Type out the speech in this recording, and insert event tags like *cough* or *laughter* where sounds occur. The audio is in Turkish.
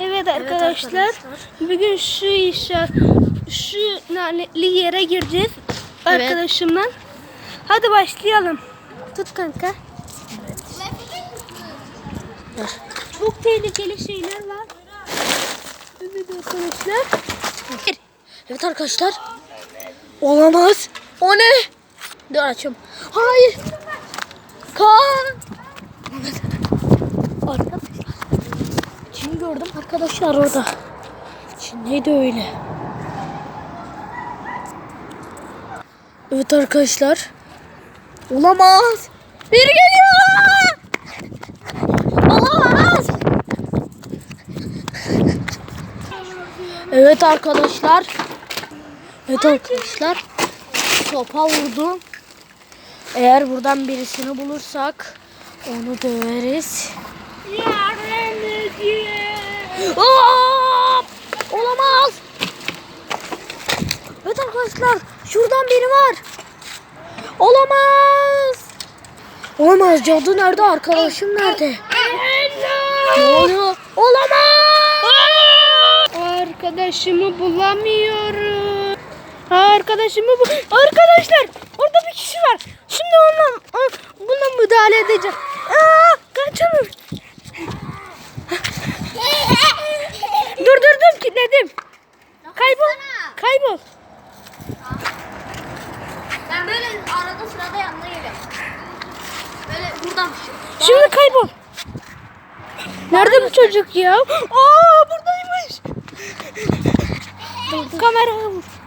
Evet arkadaşlar, arkadaşlar. bugün şu işe, şu lanetli yere gireceğiz Evet. arkadaşımla. Hadi başlayalım. Tut kanka. Dur. Çok tehlikeli şeyler var. Evet arkadaşlar. Evet arkadaşlar. Olamaz. O ne? Dur açıyorum. Hayır. Gördüm arkadaşlar orada. Neydi öyle? Evet arkadaşlar. Olamaz. Biri geliyor. Olamaz. Evet arkadaşlar. Evet arkadaşlar. Sopa vurdu. Eğer buradan birisini bulursak onu döveriz. Yardım Aa! Olamaz. Evet arkadaşlar. Şuradan biri var. Olamaz. Olamaz. Cadı nerede? Arkadaşım nerede? Olamaz. Arkadaşımı bulamıyorum. Arkadaşımı bu. Arkadaşlar orada bir kişi var. Şimdi onunla buna müdahale edeceğim. Aa, kaçalım. dur dur dur kilitledim. Kaybol. Kaybol. Ben böyle arada sırada yanına geliyorum. Böyle buradan Şimdi kaybol. Nerede bu çocuk ya? Aa buradaymış. *laughs* Kameraya vur.